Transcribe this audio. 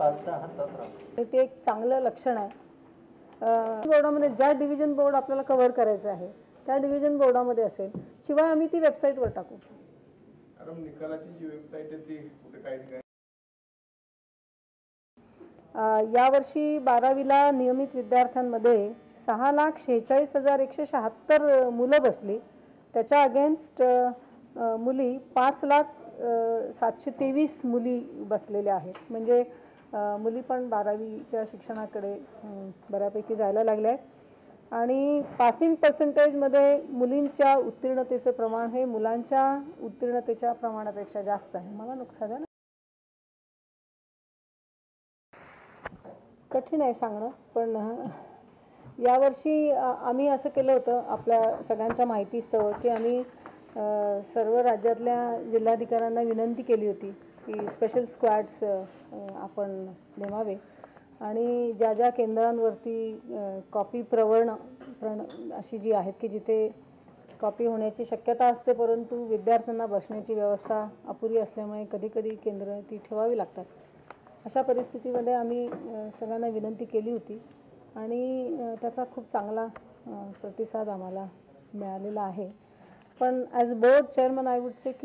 ते एक चांगलं लक्षण आहे. बोर्डामध्ये ज्या डिव्हिजन बोर्ड आपल्याला कव्हर करायचं आहे त्या डिव्हिजन बोर्डामध्ये असेल शिवाय आम्ही ती वेबसाईटवर टाकू. निकालाची जी वेबसाईट आहे ती कुठे काही ठिकाणी? अं, यावर्षी बारावीला नियमित विद्यार्थ्यांमध्ये सहा लाख शेहेचाळीस हजार एकशे शहात्तर मुलं बसली. त्याच्या अगेन्स्ट मुली पाच लाख सातशे तेवीस मुली बसलेल्या आहेत. म्हणजे मुली पण बारावीच्या शिक्षणाकडे बऱ्यापैकी जायला लागल्या आहेत. आणि पासिंग पर्सेंटेजमध्ये मुलींच्या उत्तीर्णतेचं प्रमाण हे मुलांच्या उत्तीर्णतेच्या प्रमाणापेक्षा जास्त आहे. मला नुकसान ना. कठीण आहे सांगणं पण यावर्षी आम्ही असं केलं होतं आपल्या सगळ्यांच्या माहितीस्तव की आम्ही सर्व राज्यातल्या जिल्हाधिकाऱ्यांना विनंती केली होती की स्पेशल स्क्वॅड्स आपण नेमावे. आणि ज्या ज्या केंद्रांवरती कॉपी प्रवण प्रण अशी जी आहेत की जिथे कॉपी होण्याची शक्यता असते परंतु विद्यार्थ्यांना बसण्याची व्यवस्था अपुरी असल्यामुळे कधीकधी केंद्र ती ठेवावी लागतात. अशा परिस्थितीमध्ये आम्ही सगळ्यांना विनंती केली होती. आणि त्याचा खूप चांगला प्रतिसाद आम्हाला मिळालेला आहे. पण as board chairman I would say की